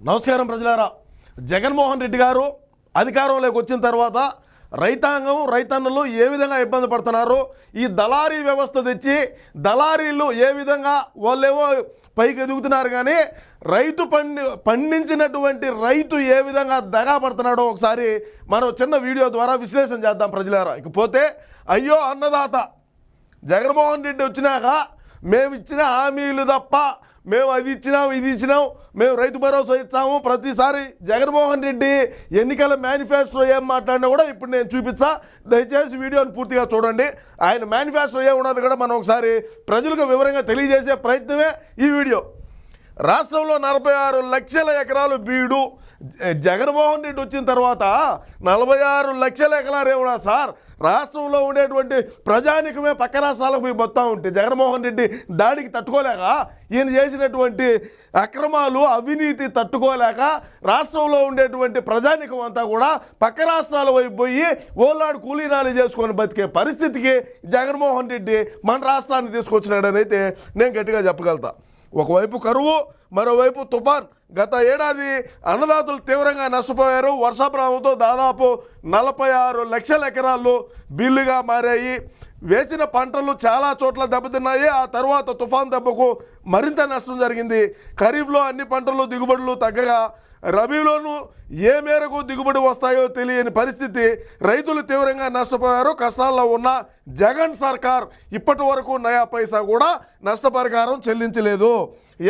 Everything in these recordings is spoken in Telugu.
నమస్కారం ప్రజలారా. జగన్మోహన్ రెడ్డి గారు అధికారంలోకి వచ్చిన తర్వాత రైతాంగం రైతన్నులు ఏ విధంగా ఇబ్బంది పడుతున్నారో? ఈ దళారీ వ్యవస్థ తెచ్చి దళారీలు ఏ విధంగా వాళ్ళేమో పైకి ఎదుగుతున్నారు కానీ రైతు పండి పండించినటువంటి రైతు ఏ విధంగా దగా పడుతున్నాడో ఒకసారి మనం చిన్న వీడియో ద్వారా విశ్లేషణ చేద్దాం ప్రజలారా. ఇకపోతే అయ్యో అన్నదాత జగన్మోహన్ రెడ్డి వచ్చినాక మేము ఇచ్చిన హామీలు తప్ప మేము అది ఇచ్చినాం ఇది ఇచ్చినాం. మేము రైతు భరోసా ఇచ్చాము. ప్రతిసారి జగన్మోహన్ రెడ్డి ఎన్నికల మేనిఫెస్టో ఏం మాట్లాడినా కూడా ఇప్పుడు నేను చూపించా దయచేసి వీడియోని పూర్తిగా చూడండి. ఆయన మేనిఫెస్టో ఏమున్నది కూడా మనం ఒకసారి ప్రజలకు వివరంగా తెలియజేసే ప్రయత్నమే ఈ వీడియో. రాష్ట్రంలో నలభై ఆరు లక్షల ఎకరాలు బీడు. జ- జగన్మోహన్ రెడ్డి వచ్చిన తర్వాత నలభై ఆరు లక్షల ఎకరాలు ఏమన్నా సార్? రాష్ట్రంలో ఉండేటువంటి ప్రజానికమే పక్క రాష్ట్రాలకు పోయి మొత్తం ఉంటే జగన్మోహన్ రెడ్డి దాడికి తట్టుకోలేక ఈయన చేసినటువంటి అక్రమాలు అవినీతి తట్టుకోలేక రాష్ట్రంలో ఉండేటువంటి ప్రజానికం అంతా కూడా పక్క రాష్ట్రాల వైపు పోయి ఓలాడు కూలీనాలు చేసుకొని బతికే పరిస్థితికి జగన్మోహన్ రెడ్డి మన రాష్ట్రాన్ని తీసుకొచ్చినాడని అయితే నేను గట్టిగా చెప్పగలుగుతా. ఒకవైపు కరువు మరోవైపు తుఫాన్. గత ఏడాది అన్నదాతలు తీవ్రంగా నష్టపోయారు. వర్షాప్రభావంతో దాదాపు నలభై ఆరు లక్షల ఎకరాలు బిల్లుగా మారాయి. వేసిన పంటలు చాలా చోట్ల దెబ్బతిన్నాయి. ఆ తర్వాత తుఫాన్ దెబ్బకు మరింత నష్టం జరిగింది. ఖరీఫ్లో అన్ని పంటలు దిగుబడులు తగ్గగా రబీలోనూ ఏ మేరకు దిగుబడి వస్తాయో తెలియని పరిస్థితి. రైతులు తీవ్రంగా నష్టపోయారు. కష్టాల్లో ఉన్న జగన్ సర్కార్ ఇప్పటి వరకు నయా పైసా కూడా నష్టపరిహారం చెల్లించలేదు.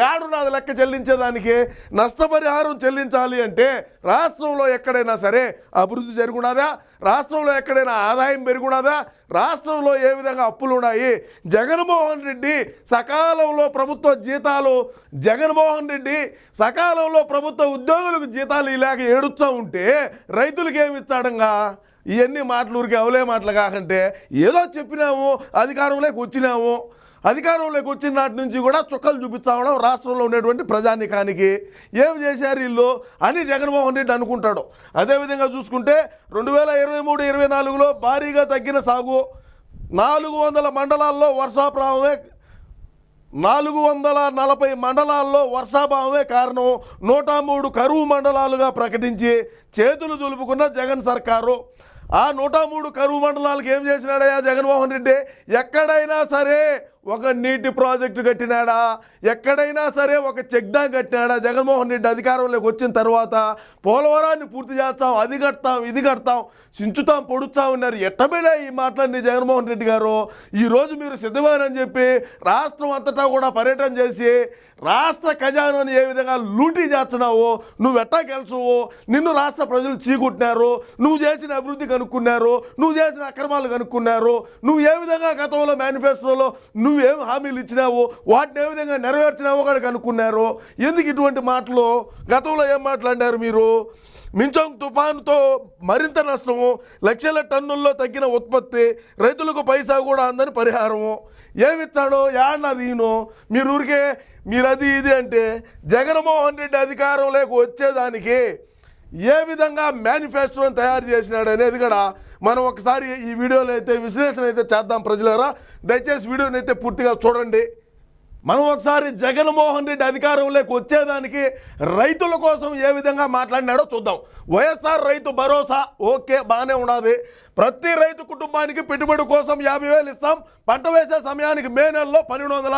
ఏడున్నది లెక్క చెల్లించేదానికి నష్టపరిహారం చెల్లించాలి అంటే రాష్ట్రంలో ఎక్కడైనా సరే అభివృద్ధి జరుగున్నదా? రాష్ట్రంలో ఎక్కడైనా ఆదాయం పెరుగున్నదా? రాష్ట్రంలో ఏ విధంగా అప్పులు ఉన్నాయి జగన్మోహన్ రెడ్డి సకాలంలో ప్రభుత్వ జీతాలు జగన్మోహన్ రెడ్డి సకాలంలో ప్రభుత్వ ఉద్యోగులకు జీతాలు ఇలాగ ఏడుస్తూ ఉంటే రైతులకు ఏమి ఇచ్చాడంగా ఇవన్నీ మాటలు ఊరికి అవలే మాటలు కాకంటే ఏదో చెప్పినాము అధికారంలోకి వచ్చినాము. అధికారంలోకి వచ్చిన నాటి నుంచి కూడా చుక్కలు చూపిస్తా రాష్ట్రంలో ఉండేటువంటి ప్రజానికానికి. ఏం చేశారు వీళ్ళు? అని జగన్మోహన్ రెడ్డి అనుకుంటాడు. అదేవిధంగా చూసుకుంటే రెండు వేల ఇరవై మూడు ఇరవై నాలుగులో భారీగా తగ్గిన సాగు నాలుగు వందల మండలాల్లో వర్షాప్రావమే నాలుగు వందల నలభై మండలాల్లో వర్షాభావమే కారణం. నూట మూడు కరువు మండలాలుగా ప్రకటించి చేతులు దులుపుకున్న జగన్ సర్కారు. ఆ నూట మూడు కరువు మండలాలకు ఏం చేసినాడయ్యా జగన్మోహన్ రెడ్డి? ఎక్కడైనా సరే ఒక నీటి ప్రాజెక్టు కట్టినాడా? ఎక్కడైనా సరే ఒక చెక్ డ్యాం కట్టినాడా? జగన్మోహన్ రెడ్డి అధికారంలోకి వచ్చిన తర్వాత పోలవరాన్ని పూర్తి చేస్తాం అది కడతాం ఇది కడతాం చించుతాం పొడుస్తాం ఉన్నారు ఎట్టబడినా ఈ మాటలన్నీ జగన్మోహన్ రెడ్డి గారు? ఈరోజు మీరు సిద్ధమేనని చెప్పి రాష్ట్రం అంతటా కూడా పర్యటన చేసి రాష్ట్ర ఖజానాను ఏ విధంగా లూటీ చేస్తున్నావో నువ్వు ఎట్టా గెలుచువు నిన్ను రాష్ట్ర ప్రజలు చీకుట్టినారు నువ్వు చేసిన అభివృద్ధి కనుక్కున్నారు నువ్వు చేసిన అక్రమాలు కనుక్కున్నారు నువ్వు ఏ విధంగా గతంలో మేనిఫెస్టోలో నువ్వు హామీలు ఇచ్చినావో వాటిని ఏ విధంగా నెరవేర్చినావో కూడా కనుక్కున్నారు? ఎందుకు ఇటువంటి మాటలు? గతంలో ఏం మాట్లాడారు మీరు? మించోంగ్ తుఫానుతో మరింత నష్టము లక్షల టన్నుల్లో తగ్గిన ఉత్పత్తి రైతులకు పైసా కూడా అందని పరిహారము. ఏమిస్తాడో యాడనది ఈయన మీరు ఊరికే మీరు అది ఇది అంటే జగన్మోహన్ రెడ్డి అధికారంలోకి వచ్చేదానికి ఏ విధంగా మేనిఫెస్టోని తయారు చేసినాడు అనేది కూడా మనం ఒకసారి ఈ వీడియోలో అయితే విశ్లేషణ అయితే చేద్దాం ప్రజలరా. దయచేసి వీడియోని అయితే పూర్తిగా చూడండి. మనం ఒకసారి జగన్మోహన్ రెడ్డి అధికారంలోకి వచ్చేదానికి రైతుల కోసం ఏ విధంగా మాట్లాడినాడో చూద్దాం. వైఎస్ఆర్ రైతు భరోసా ఓకే బాగానే ఉన్నది. ప్రతి రైతు కుటుంబానికి పెట్టుబడి కోసం యాభై వేలు ఇస్తాం. పంట వేసే సమయానికి మే నెలలో పన్నెండు వందల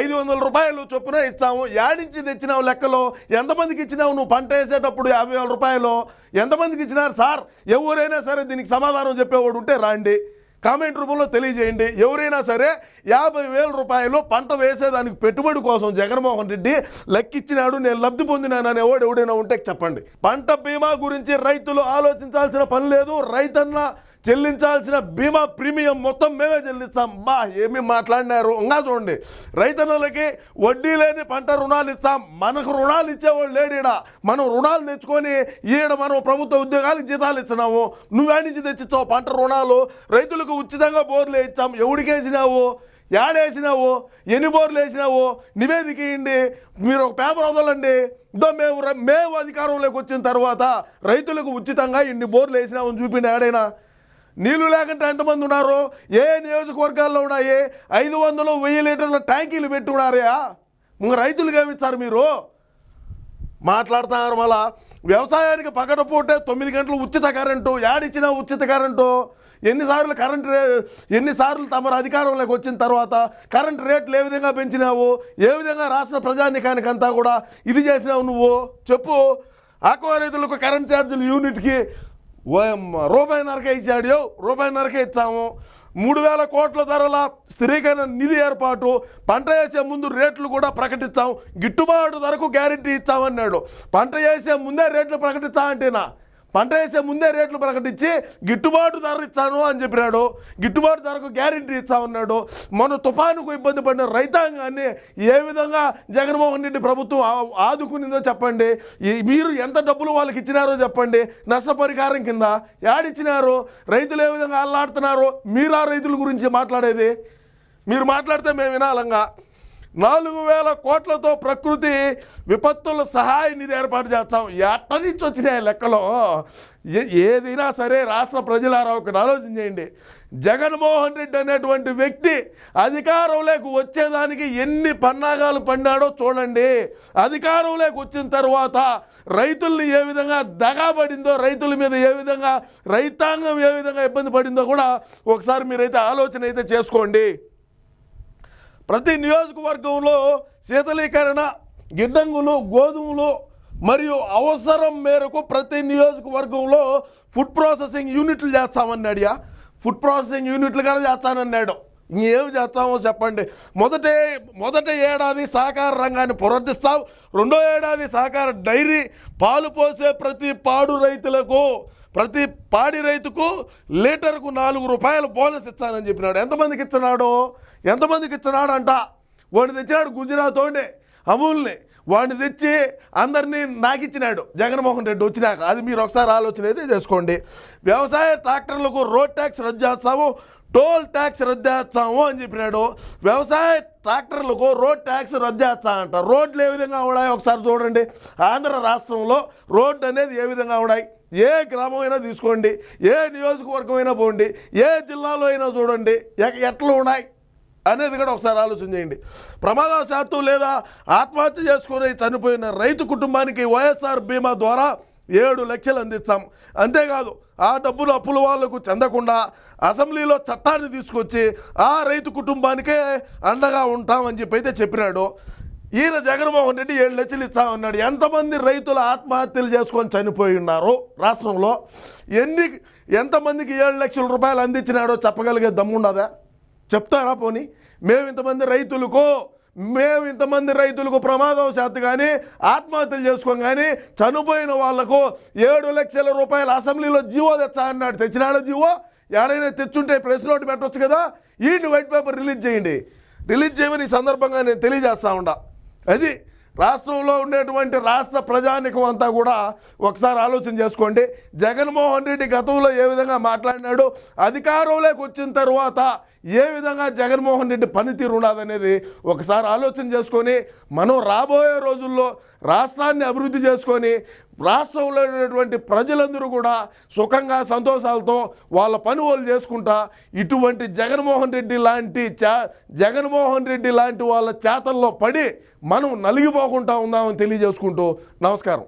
ఐదు వందల రూపాయలు చొప్పున ఇస్తాము యాడించి తెచ్చినావు లెక్కలో? ఎంతమందికి ఇచ్చినావు నువ్వు పంట వేసేటప్పుడు యాభై వేల రూపాయలు? ఎంతమందికి ఇచ్చినారు? సార్ ఎవరైనా సరే దీనికి సమాధానం చెప్పేవాడు ఉంటే రాండి. కామెంట్ రూపంలో తెలియజేయండి. ఎవరైనా సరే యాభై వేల రూపాయలు పంట వేసేదానికి పెట్టుబడి కోసం జగన్మోహన్ రెడ్డి లెక్కిచ్చినాడు నేను లబ్ధి పొందినాననే వాడు ఎవడైనా ఉంటే చెప్పండి. పంట బీమా గురించి రైతులు ఆలోచించాల్సిన పని లేదు. రైతన్న చెల్లించాల్సిన బీమా ప్రీమియం మొత్తం మేమే చెల్లిస్తాం. బా ఏమి మాట్లాడినారు? ఇంకా చూడండి. రైతన్నలకి వడ్డీ లేని పంట రుణాలు ఇస్తాం. మనకు రుణాలు ఇచ్చేవాళ్ళు లేడీడ? మనం రుణాలు తెచ్చుకొని ఈడ మనం ప్రభుత్వ ఉద్యోగాలకు జీతాలు ఇచ్చినాము నువ్వే నుంచి తెచ్చిచ్చావు పంట రుణాలు? రైతులకు ఉచితంగా బోర్లు ఇచ్చాం ఎవడికేసినావు? యాడేసినావు? ఎన్ని బోర్లు వేసినావు? నివేదిక ఇవ్వండి. మీరు ఒక పేపర్ వదలండి. ఇదో మేము మేము అధికారంలోకి వచ్చిన తర్వాత రైతులకు ఉచితంగా ఇన్ని బోర్లు వేసినామని చూపిండి ఏడైనా నీళ్ళు లేకుంటే ఎంతమంది ఉన్నారు? ఏ నియోజకవర్గాల్లో ఉన్నాయి? ఐదు వందలు వెయ్యి లీటర్ల ట్యాంకీలు పెట్టున్నారయా ఇంక రైతులు ఏమిస్తారు మీరు? మాట్లాడుతున్నారు మళ్ళా. వ్యవసాయానికి పగడపూటే తొమ్మిది గంటలు ఉచిత కరెంటు. యాడిచ్చినా ఉచిత కరెంటు. ఎన్నిసార్లు కరెంట్ రే ఎన్నిసార్లు తమరు అధికారంలోకి వచ్చిన తర్వాత కరెంట్ రేట్లు ఏ విధంగా పెంచినావు? ఏ విధంగా రాష్ట్ర ప్రజానికానికంతా కూడా ఇది చేసినావు నువ్వు? చెప్పు. ఆక్వా రైతులకు కరెంట్ ఛార్జీలు యూనిట్కి రూపాయిన్నరకే ఇచ్చాడు రూపాయిన్నరకే ఇచ్చాము. మూడు వేల కోట్ల ధరల స్థిరీకరణ నిధి ఏర్పాటు పంట వేసే ముందు రేట్లు కూడా ప్రకటించాం గిట్టుబాటు ధరకు గ్యారెంటీ ఇచ్చామన్నాడు పంట వేసే ముందే రేట్లు ప్రకటించామంటేనా పంట వేసే ముందే రేట్లు ప్రకటించి గిట్టుబాటు ధర ఇస్తాను అని చెప్పినాడు. గిట్టుబాటు ధరకు గ్యారెంటీ ఇస్తామన్నాడు మన తుఫానుకు ఇబ్బంది పడిన రైతాంగాన్ని ఏ విధంగా జగన్మోహన్ రెడ్డి ప్రభుత్వం ఆదుకునిందో చెప్పండి. మీరు ఎంత డబ్బులు వాళ్ళకి ఇచ్చినారో చెప్పండి. నష్టపరిహారం కింద యాడిచ్చినారు? రైతులు ఏ విధంగా అల్లాడుతున్నారో? మీరు ఆ రైతుల గురించి మాట్లాడేది? మీరు మాట్లాడితే మేము వినాలంగా. నాలుగు వేల కోట్లతో ప్రకృతి విపత్తుల సహాయ నిధి ఏర్పాటు చేస్తాం. ఎట్ట నుంచి వచ్చినాయి లెక్కలో? ఏ- ఏదైనా సరే రాష్ట్ర ప్రజలారా ఒకటి ఆలోచన చేయండి. జగన్మోహన్ రెడ్డి అనేటువంటి వ్యక్తి అధికారంలోకి వచ్చేదానికి ఎన్ని పన్నాగాలు పన్నాడో చూడండి. అధికారంలోకి వచ్చిన తర్వాత రైతుల్ని ఏ విధంగా దగాబడిందో రైతుల మీద ఏ విధంగా రైతాంగం ఏ విధంగా ఇబ్బంది పడిందో కూడా ఒకసారి మీరైతే ఆలోచన అయితే చేసుకోండి. ప్రతి నియోజకవర్గంలో శీతలీకరణ గిడ్డంగులు గోధుమలు మరియు అవసరం మేరకు ప్రతి నియోజకవర్గంలో ఫుడ్ ప్రాసెసింగ్ యూనిట్లు చేస్తామన్నాడు ఫుడ్ ప్రాసెసింగ్ యూనిట్లు కూడా చేస్తానన్నాడు. ఏం చేస్తామో చెప్పండి. మొదటే మొదటి ఏడాది సహకార రంగాన్ని పునరుద్ధిస్తాం రెండో ఏడాది సహకార డైరీ పాలు పోసే ప్రతి పాడు రైతులకు ప్రతి పాడి రైతుకు లీటర్కు నాలుగు రూపాయలు బోనస్ ఇస్తానని చెప్పినాడు. ఎంతమందికి ఇచ్చినాడు? ఎంతమందికి ఇచ్చినాడు అంట వాడిని తెచ్చినాడు గుజరాతోండి అమూల్ని. వాడిని తెచ్చి అందరినీ నాకిచ్చినాడు. జగన్మోహన్ రెడ్డి వచ్చినాక. అది మీరు ఒకసారి ఆలోచన అయితే చేసుకోండి. వ్యవసాయ ట్రాక్టర్లకు రోడ్ ట్యాక్స్ రద్దు చేస్తాము టోల్ ట్యాక్స్ రద్దు చేస్తాము అని చెప్పినాడు. వ్యవసాయ ట్రాక్టర్లకు రోడ్ ట్యాక్స్ రద్దు చేస్తామంట రోడ్లు ఏ విధంగా ఉన్నాయి? ఒకసారి చూడండి. ఆంధ్ర రాష్ట్రంలో రోడ్డు అనేది ఏ విధంగా ఉన్నాయి? ఏ గ్రామం అయినా తీసుకోండి ఏ నియోజకవర్గం అయినా పోండి ఏ జిల్లాలో అయినా చూడండి ఎట్లా ఉన్నాయి అనేది కూడా ఒకసారి ఆలోచన చేయండి. ప్రమాదవశాత్తు లేదా ఆత్మహత్య చేసుకుని చనిపోయిన రైతు కుటుంబానికి వైఎస్ఆర్ బీమా ద్వారా ఏడు లక్షలు అందిస్తాం. అంతేకాదు ఆ డబ్బులు అప్పుల వాళ్ళకు చెందకుండా అసెంబ్లీలో చట్టాన్ని తీసుకొచ్చి ఆ రైతు కుటుంబానికే అండగా ఉంటామని చెప్పి అయితే చెప్పినాడు. ఈయన జగన్మోహన్ రెడ్డి ఏడు లక్షలు ఇస్తామన్నాడు ఎంతమంది రైతులు ఆత్మహత్యలు చేసుకొని చనిపోయి ఉన్నారు రాష్ట్రంలో ఎన్ని ఎంతమందికి ఏడు లక్షల రూపాయలు అందించినాడో చెప్పగలిగే దమ్ముండదా? చెప్తారా పోనీ? మేము ఇంతమంది రైతులకు మేము ఇంతమంది రైతులకు ప్రమాదం శాతం కానీ ఆత్మహత్యలు చేసుకోం కానీ చనిపోయిన వాళ్ళకు ఏడు లక్షల రూపాయలు అసెంబ్లీలో జీవో తెచ్చా అన్నాడు. తెచ్చినాడో జీవో? ఏడైనా తెచ్చుంటే ప్రెస్ నోట్ పెట్టొచ్చు కదా. ఈ వైట్ పేపర్ రిలీజ్ చేయండి. రిలీజ్ చేయమని ఈ సందర్భంగా నేను తెలియజేస్తా ఉండా. అది రాష్ట్రంలో ఉండేటువంటి రాష్ట్ర ప్రజానికం అంతా కూడా ఒకసారి ఆలోచన చేసుకోండి. జగన్మోహన్ రెడ్డి గతంలో ఏ విధంగా మాట్లాడినాడు అధికారంలోకి వచ్చిన తర్వాత ఏ విధంగా జగన్మోహన్ రెడ్డి పనితీరు ఉన్నదనేది ఒకసారి ఆలోచన చేసుకొని మనం రాబోయే రోజుల్లో రాష్ట్రాన్ని అభివృద్ధి చేసుకొని రాష్ట్రంలో ఉన్నటువంటి ప్రజలందరూ కూడా సుఖంగా సంతోషాలతో వాళ్ళ పని వాళ్ళు చేసుకుంటా ఇటువంటి జగన్మోహన్ రెడ్డి లాంటి చా జగన్మోహన్ రెడ్డి లాంటి వాళ్ళ చేతల్లో పడి మనం నలిగిపోకుండా ఉందామని తెలియజేసుకుంటూ నమస్కారం.